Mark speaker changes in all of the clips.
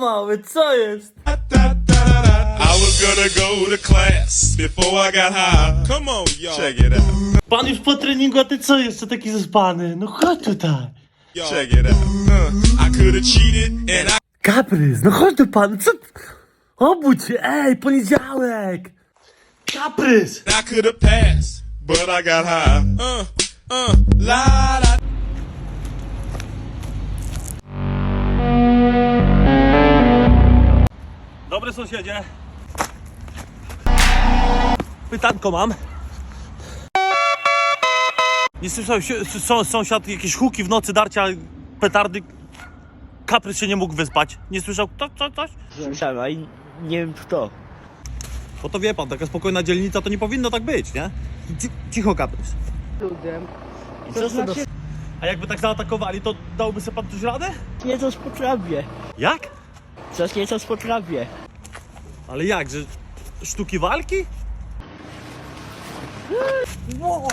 Speaker 1: mały, co jest?
Speaker 2: I was gonna go to class before I got high. Come on, y'all. Check it out.
Speaker 1: Pan już po treningu, a ty co jeszcze taki zaspany? No chodź tutaj.
Speaker 2: Check it out. Uh, I could have cheated and I
Speaker 1: Kaprys, no chodź tu pan, co? Obudź się, ej, poniedziałek. Kaprys.
Speaker 2: I could have passed, but I got high. Uh, uh, la da.
Speaker 1: Dobry sąsiedzie. Pytanko mam. Nie słyszał się, są, sąsiad jakieś huki w nocy, darcia, petardy. Kaprys się nie mógł wyspać. Nie słyszał kto, co, coś?
Speaker 3: Słyszałem, a i nie wiem kto.
Speaker 1: Bo to wie pan, taka spokojna dzielnica to nie powinno tak być, nie? Ci- Cicho Kaprys.
Speaker 3: Ludem. I co do...
Speaker 1: A jakby tak zaatakowali, to dałby sobie pan coś radę?
Speaker 3: Nieco potrafię.
Speaker 1: Jak?
Speaker 3: Coś nieco potrafię.
Speaker 1: Ale jak, że sztuki walki? Wow.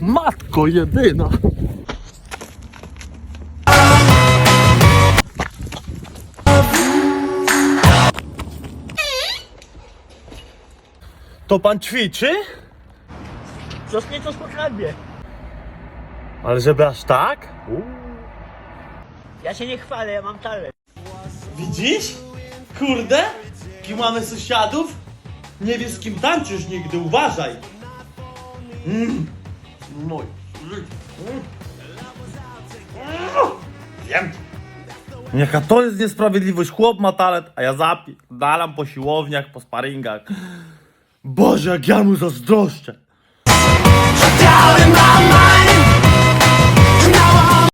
Speaker 1: Matko jedyna! To pan ćwiczy?
Speaker 3: Coś nieco potrafię.
Speaker 1: Ale żeby aż tak?
Speaker 3: Ja się nie chwalę, ja mam talent.
Speaker 1: Widzisz? Kurde? Kim mamy sąsiadów? Nie wiesz z kim tańczysz nigdy, uważaj! Mm. Mój. Mm. Wiem. Jaka to jest niesprawiedliwość. Chłop ma talent, a ja zapierdalam po siłowniach, po sparingach. Boże, jak ja mu zazdroszczę.